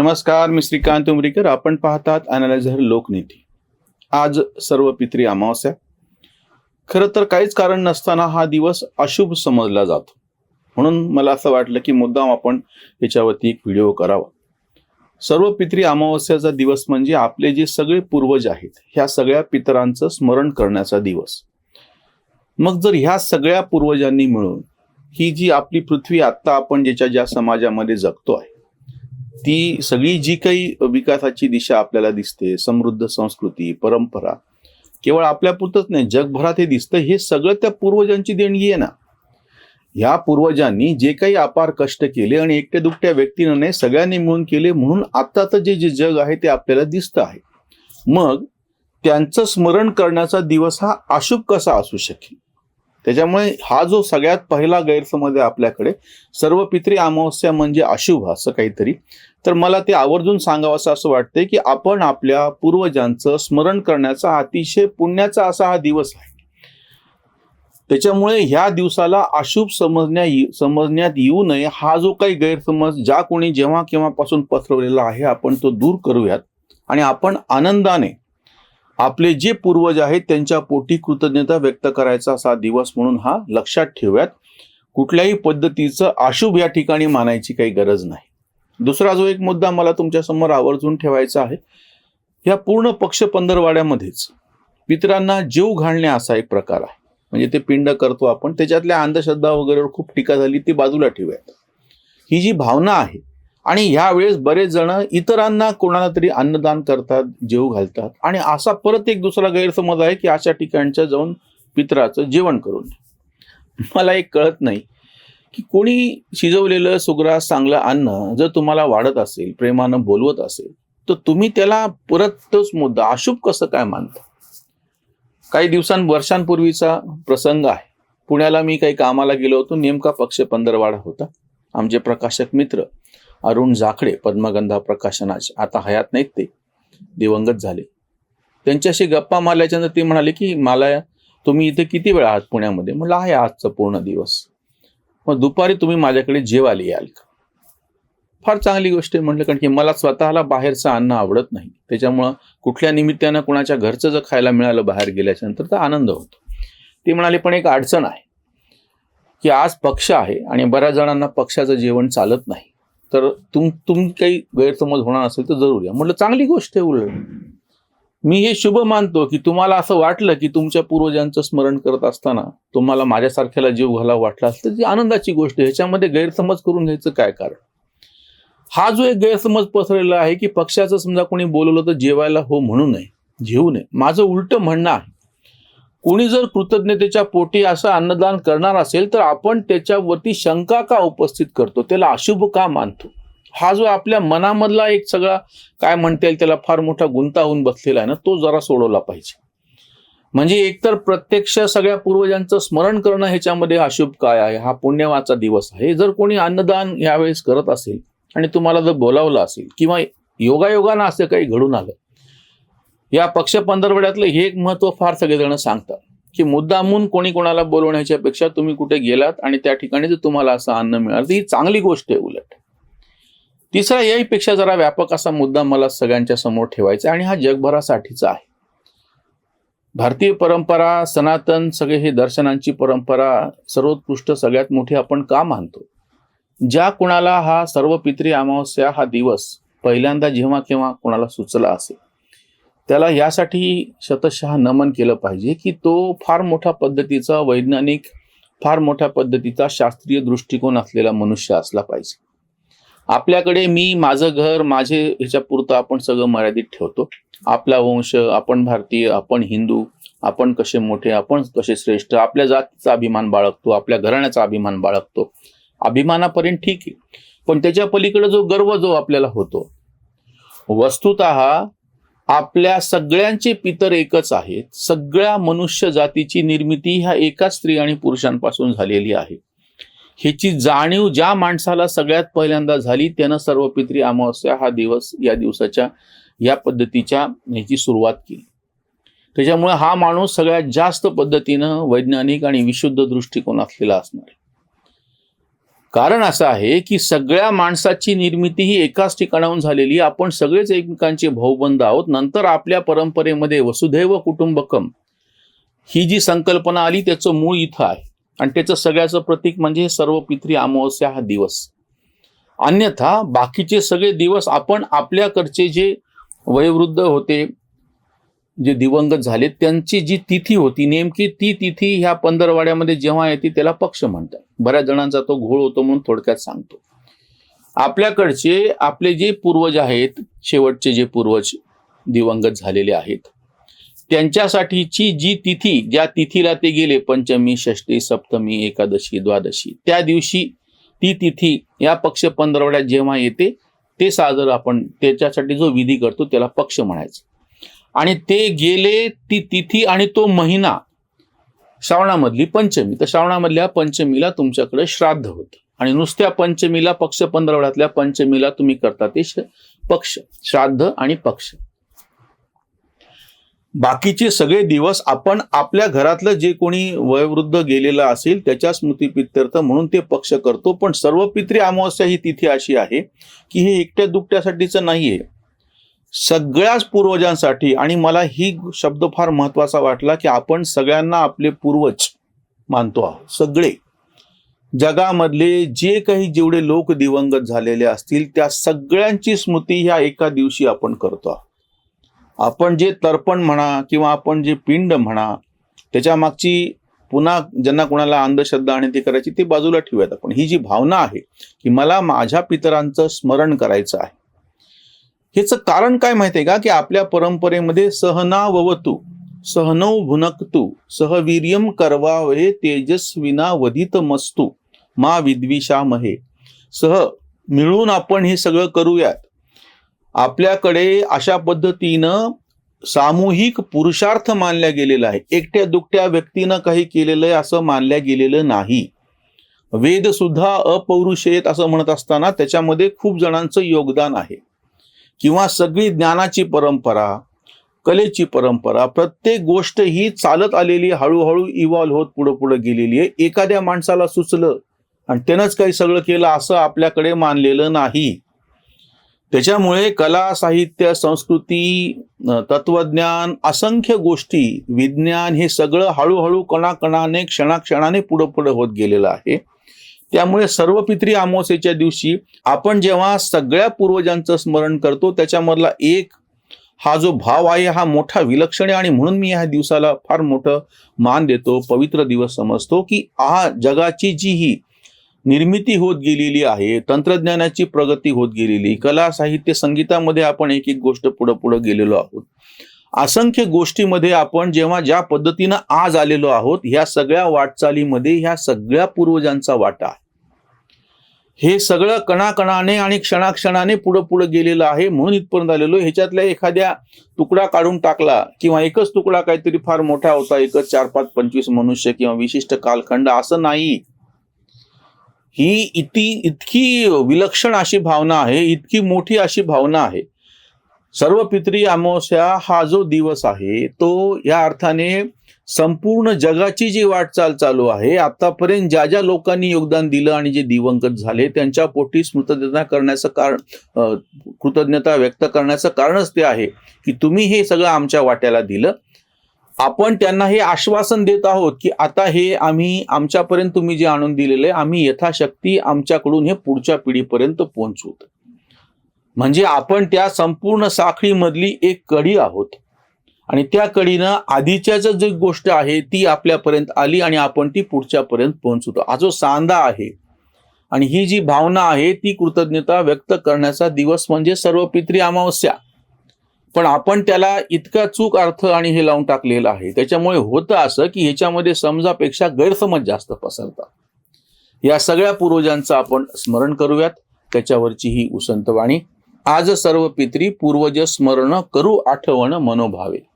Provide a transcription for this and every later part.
नमस्कार मी श्रीकांत उमरीकर. आपण पाहतात अनालायझर लोकनीती. आज सर्व पित्री अमावस्या. खरं तर काहीच कारण नसताना हा दिवस अशुभ समजला जातो. म्हणून मला असं वाटलं की मुद्दाम आपण याच्यावरती एक व्हिडिओ करावा. सर्व पित्री अमावस्याचा दिवस म्हणजे आपले जे सगळे पूर्वज आहेत ह्या सगळ्या पितरांचं स्मरण करण्याचा दिवस. मग जर ह्या सगळ्या पूर्वजांनी मिळून ही जी आपली पृथ्वी आत्ता आपण ज्याच्या ज्या समाजामध्ये जगतो आहे ती सगळी जी काही विकासाची दिशा आपल्याला दिसते समृद्ध संस्कृती परंपरा केवळ आपल्यापुरतंच नाही जगभरात हे दिसतं हे सगळं त्या पूर्वजांची देणगी आहे ना. ह्या पूर्वजांनी जे काही अपार कष्ट केले आणि एकट्या दुकट्या व्यक्तीनं नाही सगळ्यांनी मिळून केले म्हणून आत्ताचं जे जे जग आहे ते आपल्याला दिसतं आहे. मग त्यांचं स्मरण करण्याचा दिवस हा अशुभ कसा असू शकेल? त्याच्यामुळे हा जो सगळ्यात पहिला गैरसमज आहे आपल्याकडे सर्व पित्री अमावस्या म्हणजे अशुभ असं काहीतरी. तर मला ते आवर्जून सांगावं असं वाटतंय की आपण आपल्या पूर्वजांचं स्मरण करण्याचा अतिशय पुण्याचा असा हा दिवस आहे. त्याच्यामुळे ह्या दिवसाला अशुभ समजण्या समजण्यात येऊ नये हा जो काही गैरसमज ज्या कोणी जेव्हा केव्हापासून पसरवलेला आहे आपण तो दूर करूयात आणि आपण आनंदाने आपले जे पूर्वज आहेत त्यांच्या पोटी कृतज्ञता व्यक्त करायचा असा दिवस म्हणून हा लक्षात ठेवूयात. कुठल्याही पद्धतीचं अशुभ या ठिकाणी मानायची काही गरज नाही. दुसरा जो एक मुद्दा मला तुमच्यासमोर आवर्जून ठेवायचा आहे या पूर्ण पक्ष पंधरवाड्यामध्येच पितरांना जीव घालणे असा एक प्रकार आहे. म्हणजे ते पिंड करतो आपण त्याच्यातल्या अंधश्रद्धा वगैरेवर खूप टीका झाली ती बाजूला ठेवूयात. ही जी भावना आहे आणि ह्यावेळेस बरेच जण इतरांना कोणाला तरी अन्नदान करतात जेव घालतात. आणि असा परत एक दुसरा गैरसमज आहे की अशा ठिकाणच्या जाऊन पित्राचं जेवण करून मला एक कळत नाही की कोणी शिजवलेलं सुग्रास चांगलं अन्न जर तुम्हाला वाढत असेल प्रेमानं बोलवत असेल तर तुम्ही त्याला परत तोच मुद्दा अशुभ कसं काय मानता? काही दिवसां वर्षांपूर्वीचा प्रसंग आहे. पुण्याला मी काही कामाला गेलो होतो नेमका पक्ष पंधरवाडा होता. आमचे प्रकाशक मित्र. अरुण जाखडे पद्मगंधा प्रकाशनाचे आता हयात नाहीत ते. दिवंगत झाले. त्यांच्याशी गप्पा मारल्याच्यानंतर ते म्हणाले की मला तुम्ही इथे किती वेळ आहात पुण्यामध्ये? म्हटलं आहे आजचा पूर्ण दिवस. मग दुपारी तुम्ही माझ्याकडे जेवायला याल का? फार चांगली गोष्ट आहे म्हटलं कारण की मला स्वतःला बाहेरचं अन्न आवडत नाही. त्याच्यामुळं कुठल्या निमित्तानं कुणाच्या घरचं जर खायला मिळालं बाहेर गेल्याच्यानंतर तर आनंद होतो. ते म्हणाले पण एक अडचण आहे की आज पक्ष आहे आणि बऱ्याच जणांना पक्षाचं जेवण चालत नाही. तर तुम तुम काही गैरसमज होणार असेल तर जरूर या. म्हटलं चांगली गोष्ट आहे उलट. मी हे शुभ मानतो की तुम्हाला असं वाटलं की तुमच्या पूर्वजांचं स्मरण करत असताना तुम्हाला माझ्यासारख्याला जीव घाला वाटला असेल तर ती आनंदाची गोष्ट आहे. ह्याच्यामध्ये गैरसमज करून घ्यायचं काय कारण? हा जो एक गैरसमज पसरलेला आहे की पक्षाचं समजा कोणी बोलवलं तर जेवायला हो म्हणू नये जेवू नये. माझं उलटं म्हणणं आहे कोणी जर कृतज्ञतेच्या पोटी असं अन्नदान करणार असेल तर आपण त्याच्यावरती शंका का उपस्थित करतो? त्याला अशुभ का मानतो? हा जो आपल्या मनामधला एक सगळा काय म्हणता येईल त्याला फार मोठा गुंता होऊन बसलेला आहे ना तो जरा सोडवला पाहिजे. म्हणजे एकतर प्रत्यक्ष सगळ्या पूर्वजांचं स्मरण करणं ह्याच्यामध्ये अशुभ काय आहे? हा पुण्यवाचा दिवस आहे. जर कोणी अन्नदान यावेळेस करत असेल आणि तुम्हाला जर बोलावलं असेल किंवा योगायोगानं असं काही घडून आलं या पक्ष पंधरवड्यातलं हे एक महत्त्व फार सगळेजण सांगतात की मुद्दामून कोणी कोणाला बोलवण्याच्या पेक्षा तुम्ही कुठे गेलात आणि त्या ठिकाणी जर तुम्हाला असं अन्न मिळालं तर ही चांगली गोष्ट आहे उलट. तिसरा याहीपेक्षा जरा व्यापक असा मुद्दा मला सगळ्यांच्या समोर ठेवायचा आणि हा जगभरासाठीचा आहे. भारतीय परंपरा सनातन सगळे हे दर्शनांची परंपरा सर्वोत्कृष्ट सगळ्यात मोठी आपण का मानतो? ज्या कुणाला हा सर्व पित्री अमावस्या हा दिवस पहिल्यांदा जेव्हा केव्हा कुणाला सुचला असेल त्याला यासाठी शतशः नमन केलं पाहिजे की तो फार मोठ्या पद्धतीचा वैज्ञानिक फार मोठ्या पद्धतीचा शास्त्रीय दृष्टिकोन असलेला मनुष्य असला पाहिजे. आपल्याकडे मी माझं घर माझे ह्याच्यापुरतं आपण सगळं मर्यादित ठेवतो. आपला वंश आपण भारतीय आपण हिंदू आपण कसे मोठे आपण कसे श्रेष्ठ आपल्या जातीचा अभिमान बाळगतो आपल्या घराण्याचा अभिमान बाळगतो. अभिमानापर्यंत ठीक आहे. पण त्याच्या पलीकडे जो गर्व जो आपल्याला होतो वस्तुत आपल्या सगळ्यांचे पितर एकच आहेत. सगळ्या मनुष्य जातीची निर्मिती ह्या एकाच स्त्री आणि पुरुषांपासून झालेली आहे. ह्याची जाणीव ज्या माणसाला सगळ्यात पहिल्यांदा झाली त्यानं सर्व पित्री अमावस्या हा दिवस या दिवसाच्या या पद्धतीच्या ह्याची सुरुवात केली. त्याच्यामुळे हा माणूस सगळ्यात जास्त पद्धतीनं वैज्ञानिक आणि विशुद्ध दृष्टिकोन असलेला असणार आहे. कारण असं आहे की सगळ्या माणसाची निर्मिती ही एकाच ठिकाणाहून झालेली आपण सगळेच एकमेकांचे भाऊबंद आहोत. नंतर आपल्या परंपरेमध्ये वसुधैव कुटुंबकम ही जी संकल्पना आली त्याचं मूळ इथं आहे. आणि त्याचं सगळ्याचं प्रतीक म्हणजे सर्व पित्री अमावस्या हा दिवस. अन्यथा बाकीचे सगळे दिवस आपण आपल्याकडचे जे वयोवृद्ध होते जे दिवंगत झाले त्यांची जी तिथी होती नेमकी ती तिथी ह्या पंधरवाड्यामध्ये जेव्हा येते त्याला पक्ष म्हणतात. बऱ्याच जणांचा तो घोळ होतो म्हणून थोडक्यात सांगतो. आपल्याकडचे आपले जे पूर्वज आहेत शेवटचे जे पूर्वज दिवंगत झालेले आहेत त्यांच्यासाठीची जी तिथी ज्या तिथीला ते गेले पंचमी षष्टी सप्तमी एकादशी द्वादशी त्या दिवशी ती तिथी या पक्ष पंधरवड्यात जेव्हा येते ते साजर आपण त्याच्यासाठी जो विधी करतो त्याला पक्ष म्हणायचं. आणि ते गेले ती तिथी आणि तो महिना. श्रावणामधली पंचमी. तर श्रावणामधल्या पंचमीला तुमच्याकडे श्राद्ध होतं. आणि नुसत्या पंचमीला पक्ष पंधरवड्यातल्या पंचमीला तुम्ही करता ते पक्ष. श्राद्ध आणि पक्ष. बाकीचे सगळे दिवस आपण आपल्या घरातलं जे कोणी वयोवृद्ध गेलेलं असेल त्याच्या स्मृतीपित्यर्थ म्हणून ते पक्ष करतो. पण सर्व पित्री अमावस्या ही तिथी अशी आहे की हे एकट्या दुकट्यासाठीचं नाहीये. सगळ्याच पूर्वजांसाठी आणि मला ही शब्द फार महत्त्वाचा वाटला की आपण सगळ्यांना आपले पूर्वज मानतो आहोत सगळे. जगामधले जे काही जेवढे लोक दिवंगत झालेले असतील त्या सगळ्यांची स्मृती ह्या एका दिवशी आपण करतो आहोत. आपण जे तर्पण म्हणा किंवा आपण जे पिंड म्हणा त्याच्या मागची पुन्हा ज्यांना कोणाला अंधश्रद्धा आणि ते करायची ते बाजूला ठेवूयात आपण. ही जी भावना आहे की मला माझ्या पितरांचं स्मरण करायचं आहे ह्याचं कारण काय माहितीये का? की आपल्या परंपरेमध्ये सहना ववतू सहनौ सहवीर्यम करवावे तेजस्विना वधित मस्तू मा विद्विषामहे. सह मिळून आपण हे सगळं करूयात. आपल्याकडे अशा पद्धतीनं सामूहिक पुरुषार्थ मानल्या गेलेला आहे. एकट्या दुकट्या व्यक्तीनं काही केलेलं आहे असं मानल्या गेलेलं नाही. वेद सुद्धा अपौरुषेत असं म्हणत असताना त्याच्यामध्ये खूप जणांचं योगदान आहे. किंवा सगळी ज्ञानाची परंपरा कलेची परंपरा प्रत्येक गोष्ट ही चालत आलेली हळूहळू इव्हॉल्व्ह होत पुढं पुढं गेलेली आहे. एखाद्या माणसाला सुचलं आणि त्यानंच काही सगळं केलं असं आपल्याकडे मानलेलं नाही. त्याच्यामुळे कला साहित्य संस्कृती तत्वज्ञान असंख्य गोष्टी विज्ञान हे सगळं हळूहळू कणाकणाने क्षणाक्षणाने पुढं पुढं होत गेलेलं आहे. त्यामुळे सर्व पित्री अमावस्येच्या दिवशी आपण जेव्हा सगळ्या पूर्वजांचं स्मरण करतो त्याच्यामधला एक हा जो भाव आहे हा मोठा विलक्षण आहे. आणि म्हणून मी ह्या दिवसाला फार मोठं मान देतो पवित्र दिवस समजतो की हा जगाची जी ही निर्मिती होत गेलेली आहे तंत्रज्ञानाची प्रगती होत गेलेली कला साहित्य संगीतामध्ये आपण एक एक गोष्ट पुढं पुढं गेलेलो आहोत. असंख्य गोष्टीमध्ये आपण जेव्हा ज्या पद्धतीनं आज आलेलो आहोत ह्या सगळ्या वाटचालीमध्ये ह्या सगळ्या पूर्वजांचा वाटा आहे. हे सगळं कणाकणाने आणि क्षणाक्षणाने पुढं पुढं गेलेलं आहे म्हणून इथपर्यंत आलेलो ह्याच्यातल्या एखाद्या तुकडा काढून टाकला किंवा एकच तुकडा काहीतरी फार मोठा होता एकच चार पाच पंचवीस मनुष्य किंवा विशिष्ट कालखंड असं नाही. ही इती इतकी विलक्षण अशी भावना आहे इतकी मोठी अशी भावना आहे. सर्व पित्री अमावस्या हा जो दिवस आहे तो या अर्थाने संपूर्ण जगाची जी वाटचाल चालू आहे आतापर्यंत ज्या ज्या लोकांनी योगदान दिलं आणि जे दिवंगत झाले त्यांच्या पोटी स्मृतज्ञता करण्याचं कारण कृतज्ञता व्यक्त करण्याचं कारणच ते आहे की तुम्ही हे सगळं आमच्या वाट्याला दिलं. आपण त्यांना हे आश्वासन देत आहोत की आता हे आम्ही आमच्यापर्यंत तुम्ही जे आणून दिलेले आम्ही यथाशक्ती आमच्याकडून हे पुढच्या पिढीपर्यंत पोहोचवत म्हणजे आपण त्या संपूर्ण साखळीमधली एक कडी आहोत. आणि त्या कडीनं आधीच्याच जी गोष्ट आहे ती आपल्यापर्यंत आली आणि आपण ती पुढच्यापर्यंत पोहोचवतो. हा जो सांदा आहे आणि ही जी भावना आहे ती कृतज्ञता व्यक्त करण्याचा दिवस म्हणजे सर्व पित्री अमावस्या. पण आपण त्याला इतका चूक अर्थ आणि हे लावून टाकलेलं आहे. त्याच्यामुळे होतं असं की ह्याच्यामध्ये समजापेक्षा गैरसमज जास्त पसरतात. या सगळ्या पूर्वजांचं आपण स्मरण करूयात. त्याच्यावरची ही उसंतवाणी आज सर्व पित्री पूर्वज स्मरण करू आठवण मनोभावे.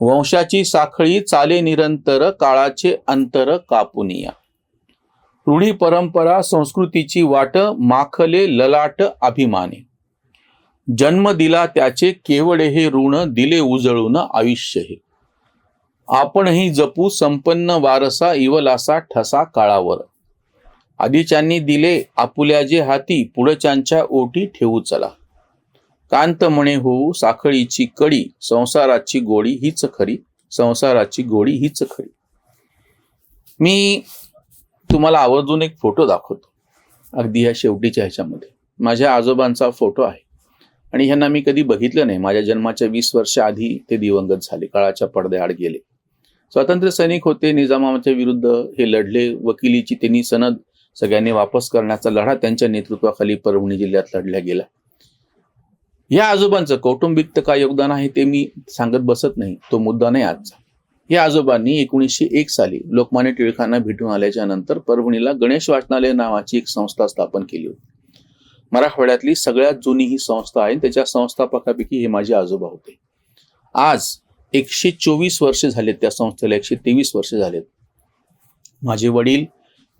वंशाची साखळी चाले निरंतर काळाचे अंतर कापुनिया रूढी परंपरा संस्कृतीची वाट माखले ललाट अभिमाने. जन्म दिला त्याचे केवळे हे ऋण दिले उजळून आयुष्य हे. आपणही जपू संपन्न वारसा इवलासा ठसा काळावर. आधीच्यांनी दिले आपुल्याचे हाती पुढच्यांच्या ओटी ठेवू चला. कांत म्हणे होऊ साखळीची कडी संसाराची गोडी हीच खरी संसाराची गोडी हीच खरी. मी तुम्हाला आवर्जून एक फोटो दाखवतो अगदी ह्या शेवटीच्या ह्याच्यामध्ये. माझ्या आजोबांचा फोटो आहे. आणि ह्यांना मी कधी बघितलं नाही. माझ्या जन्माच्या वीस वर्ष आधी ते दिवंगत झाले काळाच्या पडद्याआड गेले. स्वातंत्र्य सैनिक होते निजामाच्या विरुद्ध हे लढले. वकिलीची त्यांनी सनद सगळ्यांनी वापस करण्याचा लढा त्यांच्या नेतृत्वाखाली परभणी जिल्ह्यात लढला गेला या आजोबांचं कौटुंबिक तर काय योगदान आहे ते मी सांगत बसत नाही. तो मुद्दा नाही आजचा. या आजोबांनी एकोणीसशे एक साली लोकमान्य टिळकांना भेटून आल्याच्यानंतर परभणीला गणेश वाचनालय नावाची एक संस्था स्थापन केली होती. मराठवाड्यातली सगळ्यात जुनी ही संस्था आहे त्याच्या संस्थापकापैकी हे माझे आजोबा होते. आज एकशे चोवीस वर्ष झालेत त्या संस्थेला एकशे तेवीस वर्ष झालेत. माझे वडील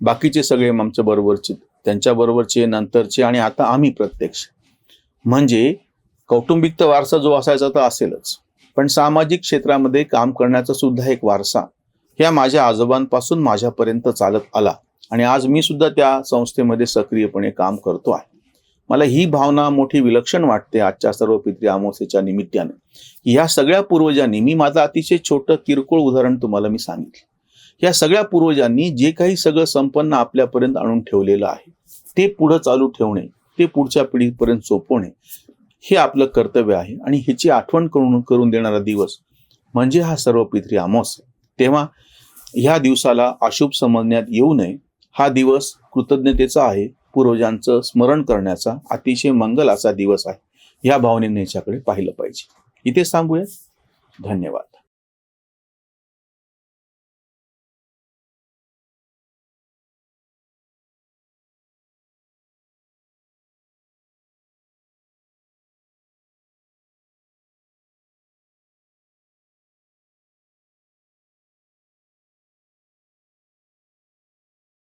बाकीचे सगळे आमच्या बरोबरचे त्यांच्या बरोबरचे नंतरचे आणि आता आम्ही प्रत्यक्ष. म्हणजे कौटुंबिक तर वारसा जो असायचा तर असेलच. पण सामाजिक क्षेत्रामध्ये काम करण्याचा सुद्धा एक वारसा ह्या माझ्या आजोबांपासून माझ्यापर्यंत चालत आला. आणि आज मी सुद्धा त्या संस्थेमध्ये सक्रियपणे काम करतो आहे. मला ही भावना मोठी विलक्षण वाटते आजच्या सर्व पित्री अमावस्येच्या निमित्ताने. ह्या सगळ्या पूर्वजांनी मी माझं अतिशय छोटं किरकोळ उदाहरण तुम्हाला मी सांगितलं. या सगळ्या पूर्वजांनी जे काही सगळं संपन्न आपल्यापर्यंत आणून ठेवलेलं आहे ते पुढं चालू ठेवणे ते पुढच्या पिढीपर्यंत सोपवणे हे आपलं कर्तव्य आहे आणि ह्याची आठवण करून करून देणारा दिवस म्हणजे हा सर्व पित्री अमावस्या तेव्हा ह्या दिवसाला अशुभ समजण्यात येऊ नये. हा दिवस कृतज्ञतेचा आहे पूर्वजांचं स्मरण करण्याचा अतिशय मंगल असा दिवस आहे. या भावनेने ह्याच्याकडे पाहिलं पाहिजे. इथे थांबूया धन्यवाद.